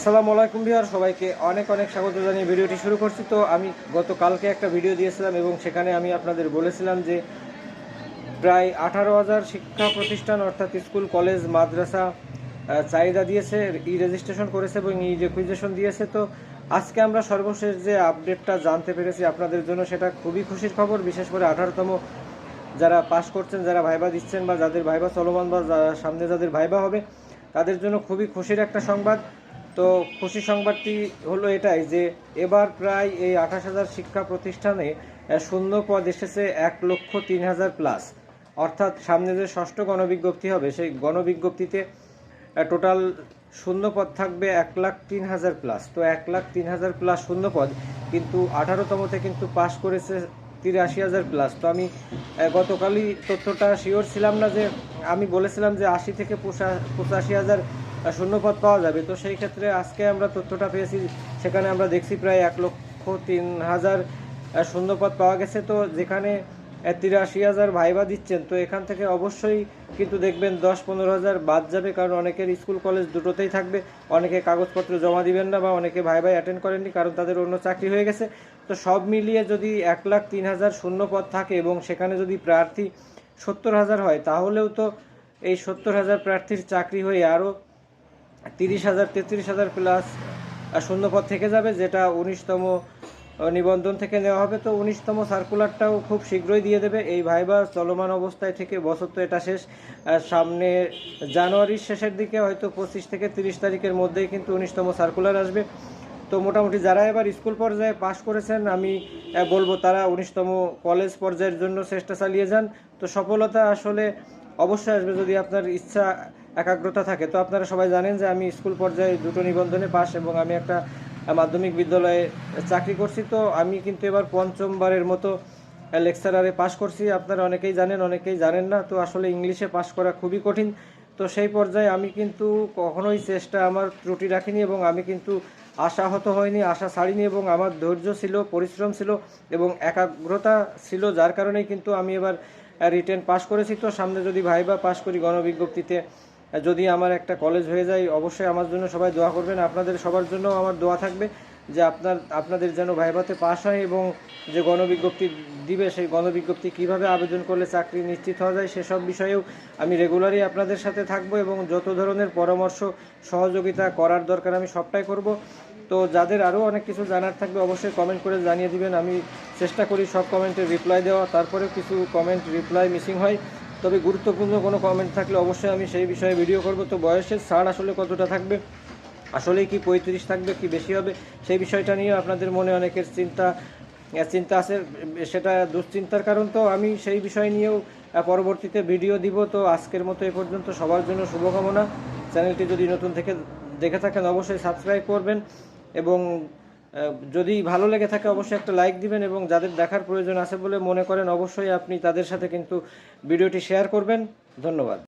আসসালামু আলাইকুম বিহার সবাইকে অনেক অনেক স্বাগত জানিয়ে ভিডিওটি শুরু করছি। তো আমি গতকালকে একটা ভিডিও দিয়েছিলাম এবং সেখানে আমি আপনাদের বলেছিলাম যে প্রায় আঠারো হাজার শিক্ষা প্রতিষ্ঠান অর্থাৎ স্কুল, কলেজ, মাদ্রাসা চাহিদা দিয়েছে, ই রেজিস্ট্রেশন করেছে এবং ই রেকুইজেশন দিয়েছে। তো আজকে আমরা সর্বশেষ যে আপডেটটা জানতে পেরেছি আপনাদের জন্য, সেটা খুবই খুশির খবর। বিশেষ করে আঠারোতম যারা পাস করছেন, যারা ভাইবা দিচ্ছেন বা যাদের ভাইবা চলমান বা সামনে যাদের ভাইবা হবে, তাদের জন্য খুবই খুশির একটা সংবাদ। তো খুশি সংবাদটি হলো এটাই যে এবার প্রায় এই আঠাশ হাজার শিক্ষা প্রতিষ্ঠানে শূন্য পদ এসেছে এক লক্ষ তিন হাজার প্লাস অর্থাৎ সামনে যে ষষ্ঠ গণবিজ্ঞপ্তি হবে, সেই গণবিজ্ঞপ্তিতে টোটাল শূন্য পদ থাকবে এক লাখ তিন হাজার প্লাস তো এক লাখ তিন হাজার প্লাস শূন্য পদ, কিন্তু আঠারোতমতে কিন্তু পাশ করেছে তিরাশি হাজার প্লাস তো আমি গতকালই তথ্যটা শিওর ছিলাম না যে, আমি বলেছিলাম যে আশি থেকে পঁচাশি হাজার শূন্যপদ পাওয়া যাবে। তো সেই ক্ষেত্রে আজকে আমরা তথ্যটা পেয়েছি, সেখানে আমরা দেখছি প্রায় এক লক্ষ তিন হাজার শূন্যপদ পাওয়া গেছে। তো যেখানে তিরাশি হাজার ভাইবা দিচ্ছেন, তো এখান থেকে অবশ্যই কিন্তু দেখবেন দশ পনেরো হাজার বাদ যাবে, কারণ অনেকের স্কুল কলেজ দুটোতেই থাকবে। অনেকে কাগজপত্র জমা দিবেন না বা অনেকে ভাই ভাই অ্যাটেন্ড করেননি, কারণ তাদের অন্য চাকরি হয়ে গেছে। তো সব মিলিয়ে যদি এক লাখ তিন হাজার শূন্য পদ থাকে এবং সেখানে যদি প্রার্থী সত্তর হাজার হয়, তাহলেও তো এই সত্তর হাজার প্রার্থীর চাকরি হয়ে আরও তিরিশ হাজার, তেত্রিশ হাজার প্লাস শূন্যপদ থেকে যাবে, যেটা উনিশতম নিবন্ধন থেকে নেওয়া হবে। তো উনিশতম সার্কুলারটাও খুব শীঘ্রই দিয়ে দেবে। এই ভাইবা চলমান অবস্থায় থেকে বছর তো এটা শেষ। সামনে জানুয়ারির শেষের দিকে, হয়তো পঁচিশ থেকে তিরিশ তারিখের মধ্যেই কিন্তু উনিশতম সার্কুলার আসবে। তো মোটামুটি যারা এবার স্কুল পর্যায়ে পাশ করেছেন, আমি বলব তারা উনিশতম কলেজ পর্যায়ের জন্য চেষ্টা চালিয়ে যান। তো সফলতা আসলে অবশ্যই আসবে যদি আপনার ইচ্ছা একাগ্রতা থাকে। তো আপনারা সবাই জানেন যে আমি স্কুল পর্যায়ে দুটো নিবন্ধনে পাশ এবং আমি একটা মাধ্যমিক বিদ্যালয়ে চাকরি করছি। তো আমি কিন্তু এবার পঞ্চমবারের মতো লেকচারারে পাশ করছি। আপনারা অনেকেই জানেন অনেকেই জানেন না। তো আসলে ইংলিশে পাশ করা খুবই কঠিন। তো সেই পর্যায়ে আমি কিন্তু কখনোই চেষ্টা আমার ত্রুটি রাখিনি এবং আমি কিন্তু আশাহত হয়নি আশা ছাড়িনি এবং আমার ধৈর্য ছিল, পরিশ্রম ছিল এবং একাগ্রতা ছিল, যার কারণেই কিন্তু আমি এবার রিটেন পাশ করেছি। তো সামনে যদি ভাইবা পাশ করি গণবিজ্ঞপ্তিতে যদি আমার একটা কলেজ হয়ে যায়, অবশ্যই আমার জন্য সবাই দোয়া করবেন। আপনাদের সবার জন্য আমার দোয়া থাকবে যে আপনার, আপনাদের যেন ভাইভাতে পাশ হয় এবং যে গণবিজ্ঞপ্তি দিবে, সেই গণবিজ্ঞপ্তি কীভাবে আবেদন করলে চাকরি নিশ্চিত হওয়া যায়, সেসব বিষয়েও আমি রেগুলারই আপনাদের সাথে থাকব এবং যত ধরনের পরামর্শ, সহযোগিতা করার দরকার আমি সবটাই করব। তো যাদের আরও অনেক কিছু জানার থাকবে, অবশ্যই কমেন্ট করে জানিয়ে দিবেন। আমি চেষ্টা করি সব কমেন্টের রিপ্লাই দেওয়া। তারপরেও কিছু কমেন্ট রিপ্লাই মিসিং হয়। তবে গুরুত্বপূর্ণ কোনো কমেন্ট থাকলে অবশ্যই আমি সেই বিষয়ে ভিডিও করব। তো বয়সের ছাড় আসলে কতটা থাকবে? আসলেই কি পঁয়ত্রিশ থাকবে, কি বেশি হবে? সেই বিষয়টা নিয়ে আপনাদের মনে অনেকের চিন্তা চিন্তা আছে। সেটা দুশ্চিন্তার কারণ তো আমি সেই বিষয় নিয়েও পরবর্তীতে ভিডিও দিব। তো আজকের মতো এ পর্যন্ত। সবার জন্য শুভকামনা। চ্যানেলটি যদি নতুন থেকে দেখে থাকেন, অবশ্যই সাবস্ক্রাইব করবেন এবং যদি ভালো লেগে থাকে অবশ্যই একটা লাইক দিবেন এবং যাদের দেখার প্রয়োজন আছে বলে মনে করেন, অবশ্যই আপনি তাদের সাথে কিন্তু ভিডিওটি শেয়ার করবেন। ধন্যবাদ।